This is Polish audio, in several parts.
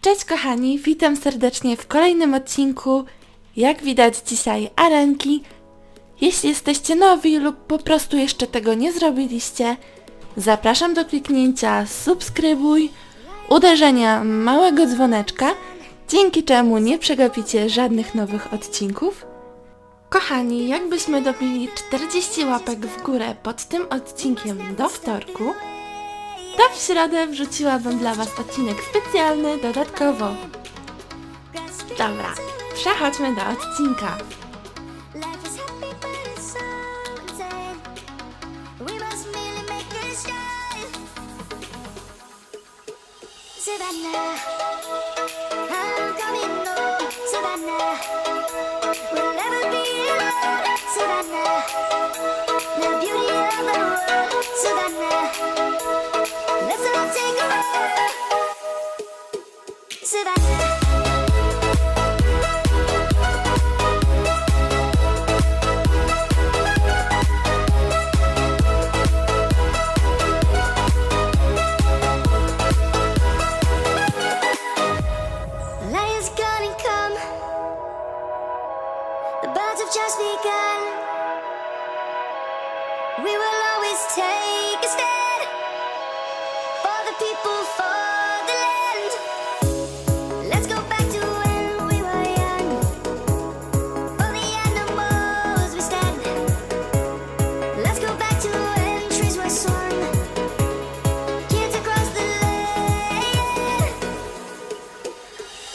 Cześć kochani, witam serdecznie w kolejnym odcinku. Jak widać dzisiaj arenki. Jeśli jesteście nowi lub po prostu jeszcze tego nie zrobiliście, zapraszam do kliknięcia subskrybuj, uderzenia małego dzwoneczka, dzięki czemu nie przegapicie żadnych nowych odcinków. Kochani, jakbyśmy dobili 40 łapek w górę pod tym odcinkiem do wtorku, to w środę wrzuciłabym dla Was odcinek specjalny dodatkowo. Dobra, przechodźmy do odcinka. Savannah, I'm coming home. Savannah, Lion's gonna come. The birds have just begun. We will always take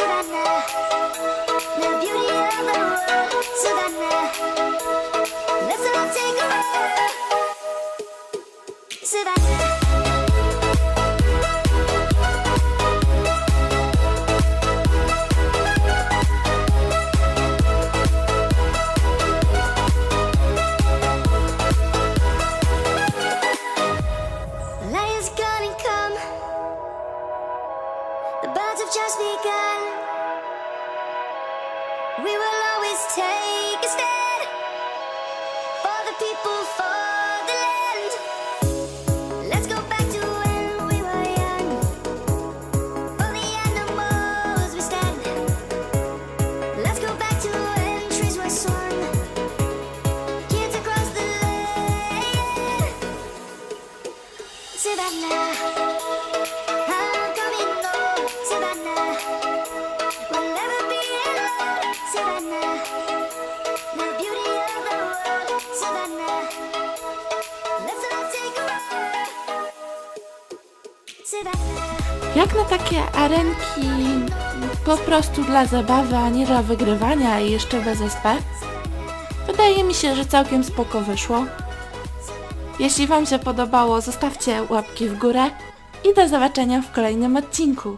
Savannah, the beauty of the world. Savannah, again. We will always take. Jak na takie arenki po prostu dla zabawy, a nie dla wygrywania i jeszcze bez SP, wydaje mi się, że całkiem spoko wyszło. Jeśli Wam się podobało, zostawcie łapki w górę i do zobaczenia w kolejnym odcinku.